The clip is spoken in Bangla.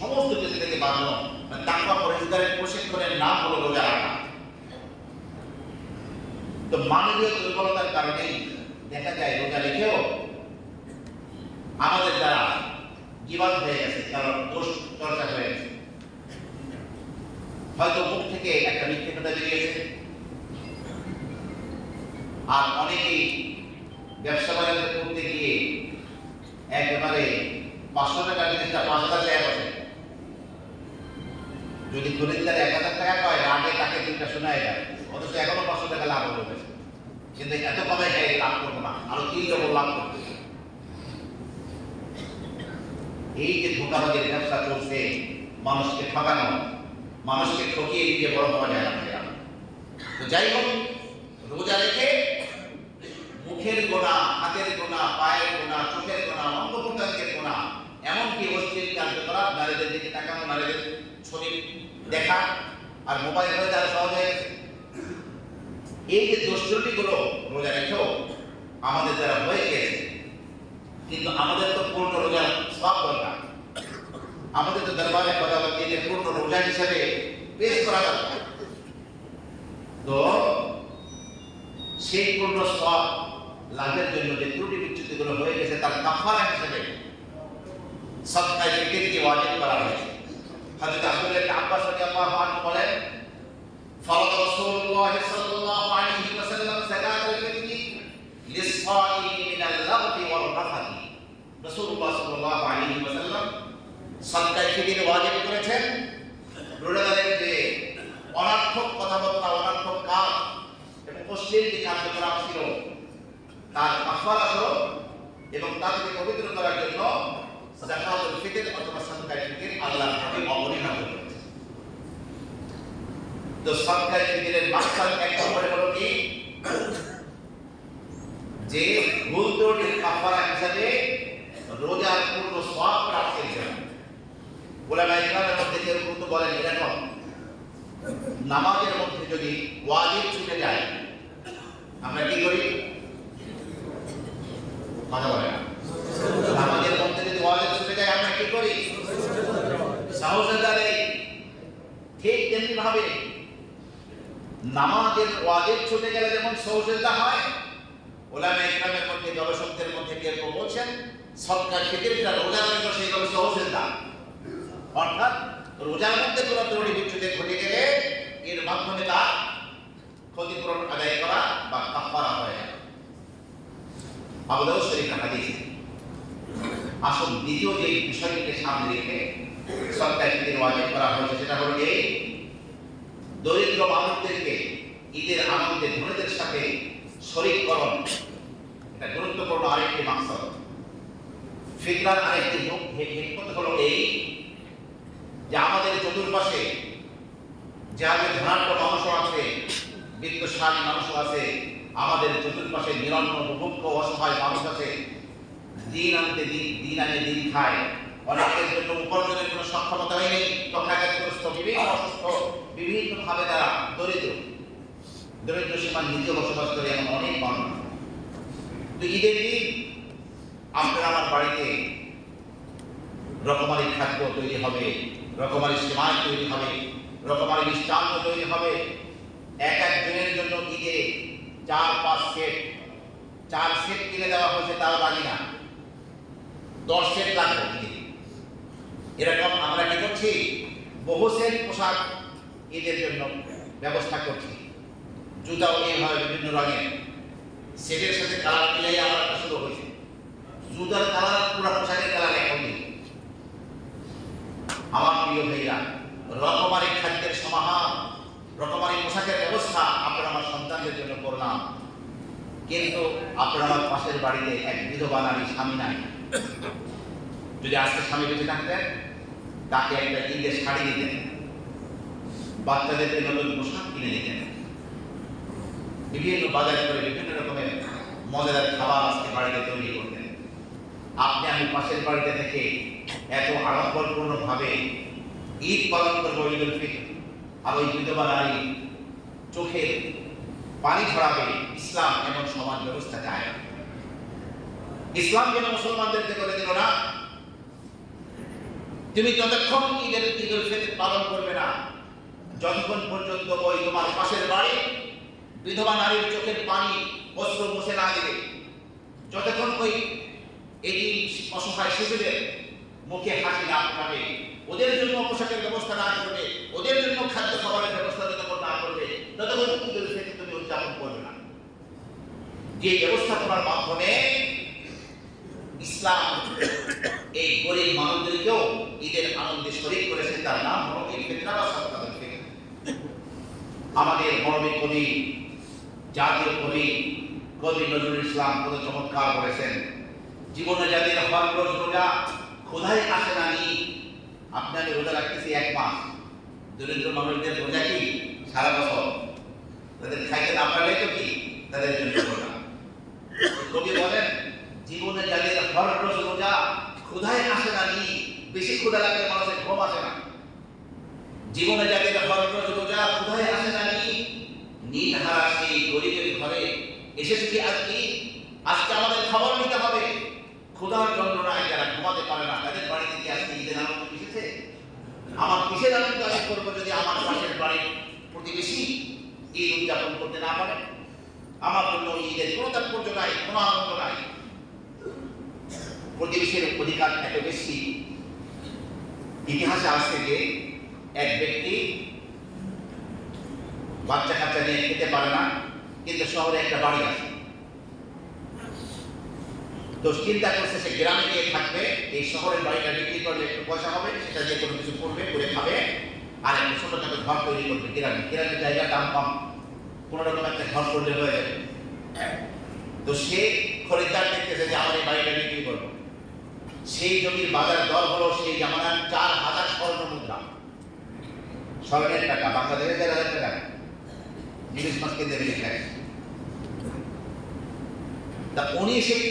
সমস্ত কিছু থেকে বাঁচানো। মানে তাকওয়া পরিষ্কারের, প্রশিক্ষণের নাম হলো রোজা রাখা। তো মানবীয় দুর্বলতার কারণেই দেখা যায় রোজা রেখেও আমাদের দ্বারা জীবন হয়ে গেছে কারণ দোষ চর্চা হয়ে গেছে। হয়তো মুখ থেকে একটা মিথ্যে বেরিয়েছে। আর অনেকেই ব্যবসা বাণিজ্য করতে গিয়ে একেবারে পাঁচশো টাকা জিনিসটা পাঁচ হাজার টাকা যদি খরিদ্দার এক হাজার টাকা কয় রাগে তাকে দুইটা শোনায় যায় অথচ এখনও পাঁচশো টাকা লাভ হলো বেশি। কিন্তু এত কমে যায় লাভ করব না। আরও তিন ডবল লাভ করব। এই যে ধোকাবাজের ব্যবসা চলছে, মানুষকে ঠকানো, মানুষকে ঠকিয়ে দিয়ে বড় হওয়া যায় না তো যাই হোক, রোজা রেখে মুখের গোনা হাতের গোনা পায়ের গোনা চোখের গোনা অঙ্গ প্রত্যঙ্গের গোনা এমনকি অশ্লীল কার্যকলাপ নারীদের দিকে তাকানো নারীদের ছবি দেখা আর মোবাইল হয়ে তারা সহজ হয়ে গেছে। এই যে দুষ্কৃতি গুলো রোজা রেখেও আমাদের দ্বারা হয়ে গেছে, কিন্তু আমাদের তো পূর্ণ রোজা সব দরকার। আমাদের তো দরবারে কথা দিয়ে পূর্ণ রোজা হিসেবে পেশ করা দরকার। তো সেই পূর্ণ সব লাভের জন্য যে ত্রুটি বিচ্যুতিগুলো হয়ে গেছে, তার কাফারা হিসেবে সৎকায় ফিকিরকে ওয়াজিব করা হয়েছে। হযরত আব্দুল্লাহ ইবনে আব্বাস রাদিয়াল্লাহু আনহু বলেন, ফরদ রাসূলুল্লাহ সাল্লাল্লাহু আলাইহি ওয়াসাল্লাম যাকাতুল ফিতরি লিসসাইমি মিনাল লাগবি ওয়াল রাফাতি রাসূলুল্লাহ সাল্লাল্লাহু আলাইহি ওয়াসাল্লাম সাদাকায়ে ফিতর ওয়াজিব করেছেন। বলেন যে অনার্থক কথাবার্তা, অনার্থক কাজ এবং অশ্লীল যে কার্যকলাপ ছিল, তার মাফারা হলো এবং তাদেরকে পবিত্র করার জন্য জাকাতুল ফিতর অথবা ফিতর আল্লাহর করেছে তো ফিতরের এক হলো কি? যে ভুল কাফারা হিসাবে রোজার পূর্ণ প্রাপ্তির জন্য। ওলামা ইকরামের মধ্যে কেউ কিন্তু বলেন নামাজের মধ্যে যদি ওয়াজিব ছুটে যায়, আমরা কি করি? কথা বলে না নামাজের মধ্যে যদি ওয়াজিব ছুটে যায় আমরা কি করি সাহসের ঠিক তেমনি ভাবে নামাজের ওয়াজিব ছুটে গেলে যেমন সহজেদা হয়, ওলামা ইকরামের মধ্যে, গবেষকদের মধ্যে কেউ কেউ বলছেন, সরকার ফিকিরটা রোজার জন্য সেইভাবে সহজেদা অর্থাৎ রোজার মধ্যে কোনো ত্রুটি বিচ্ছুতি ঘটে গেলে এর মাধ্যমে তার ক্ষতিপূরণ আদায় করা বা কাফারা হয়ে যায় আবু দাউদ শরীফ হাদিস আসল দ্বিতীয় যে বিষয়টিকে সামনে রেখে সরকার ফিকির ওয়াজিব করা হয়েছে সেটা হলো এই দরিদ্র মানুষদেরকে ঈদের আনন্দে ধনীদের সাথে শরীককরণ এটা গুরুত্বপূর্ণ আরেকটি মাকসাদ। ফিতরার আরেকটি মুখ হিকমত হলো এই যে আমাদের চতুর্পাশে যাদের ধনাঢ্য মানুষও আছে, বিত্তশালী মানুষও আছে, আমাদের চতুর্পাশে নিরন্ন মুখ্য অসহায় মানুষ আছে, দিন আনতে দিন দিন আনে দিন খায়। অনেকের উপার্জনের কোনো সক্ষমতা তথাগতগ্রস্ত বিভিন্ন অসুস্থ তারা দরিদ্র। দরিদ্র সীমার নিচে বসবাস করে অনেক মানুষ। তো ঈদের আমার বাড়িতে রকমারি খাদ্য তৈরি হবে, রকমারি সেমাই তৈরি হবে, রকমারি মিষ্টান্ন তৈরি হবে। এক এক দিনের জন্য ঈদে চার, পাঁচ সেট। চার সেট কিনে দেওয়া হয়েছে, তাও রাজি না। দশ সেট লাগবে ঈদে। এরকম আমরা কি করছি? বহু সেট পোশাক ঈদের জন্য ব্যবস্থা করছি। জুতাও এইভাবে বিভিন্ন রঙের। সেটের সাথে কালার মিলাই আমার শুরু হয়েছে। জুতার কালার পুরো পোশাকের কালার এখন নেই আমার প্রিয় ভাইরা, রকমারি খাদ্যের সমাহার, রকমারি পোশাকের ব্যবস্থা আপনার আমার সন্তানদের জন্য করলাম। কিন্তু আপনার পাশের বাড়িতে এক বিধবা নারী স্বামী নাই। যদি আজকে স্বামী বেঁচে থাকতেন তাকে একটা ঈদের শাড়ি দিতেন বাচ্চাদেরকে নতুন পোশাক কিনে দিতেন বিভিন্ন বাজার করে বিভিন্ন রকমের মজাদার খাবার আজকে বাড়িতে তৈরি করতেন আপনি আমি পাশের বাড়িতে থেকে এত আড়ম্বরপূর্ণ ভাবে ঈদ পালন করব ফিতর আর ওই বিধবা নারী চোখে পানি ছড়াবে, ইসলাম এমন সমাজ ব্যবস্থা চায় ইসলাম যেন মুসলমানদেরকে করে দিল না তুমি যতক্ষণ ঈদের ঈদুল ফিতর পালন করবে না? যতক্ষণ পর্যন্ত ওই তোমার পাশের বাড়ি বিধবা নারীর চোখের পানি অস্ত্র মুছে না দিবে, যতক্ষণ ওই এই অসহায় শিশুদের মুখে হাসি না পাবে ওদের জন্য পোশাকের ব্যবস্থা না করবে, ওদের জন্য খাদ্য খাবারের ব্যবস্থা যতক্ষণ না করবে, ততক্ষণ ঈদুল ফিতর তুমি উদযাপন করবে না। যে ব্যবস্থা করার মাধ্যমে ইসলাম এই গরিব মানুষদেরকেও ঈদের আনন্দে শরীর করেছে, তার নাম হলো আমাদের মরমী কবি জাতীয় কবি কবি নজরুল ইসলাম কত চমৎকার বলেছেন, জীবনে যাদের হর রোজ রোজা ক্ষুধায় আসে না নি। আপনি আমি রোজা রাখতেছি এক মাস। দরিদ্র মানুষদের রোজা কি? সারা বছর। তাদের খাইতে না পারলে তো কি? তাদের জন্য কবি বলেন জীবনে যাদের হর রোজ রোজা ক্ষুধায় আসে না নি ক্ষুধা লাগলে মানুষের ঘুম আসে না। জীবনে যাদের হর রোজ ক্ষুধায় আসে না নি নিন হারা গরিবের ঘরে এসেছে কি আজ কি? আজকে আমাদের খবর নিতে হবে। ক্ষুধার যন্ত্রণায় যারা ঘুমাতে পারে না, তাদের বাড়িতে কি আজকে ঈদের আনন্দ এসেছে আমার কিসের আনন্দ আমি করব যদি আমার পাশের বাড়ির প্রতিবেশী ঈদ উদযাপন করতে না পারে? আমার জন্য ঈদের কোনো তাৎপর্য নাই, কোনো আনন্দ নাই। প্রতিবেশীর অধিকার এত বেশি। ইতিহাসে আজ থেকে এক ব্যক্তি বাচ্চা কাচ্চা নিয়ে খেতে পারে না, কিন্তু শহরে একটা বাড়ি আছে। তো চিন্তা করছে সে গ্রামে গিয়ে থাকবে, এই শহরের বাড়িটা বিক্রি করলে একটু পয়সা হবে, সেটা দিয়ে কোনো কিছু করবে, করে খাবে, আর একটা ছোটখাটো ঘর তৈরি করবে গ্রামে। গ্রামের জায়গা দাম কম কোনো রকম একটা ঘর করলে হয়ে যাবে। তো সে খরিদ্দার দেখতেছে যে, আমার এই বাড়িটা বিক্রি করব। সেই জমির বাজার দর হলো সেই জামানার চার হাজার স্বর্ণ মুদ্রা। স্বর্ণের টাকা, বাংলাদেশের দেড় হাজার টাকা। ইলিশ মাছ দেবে তা উনি সেই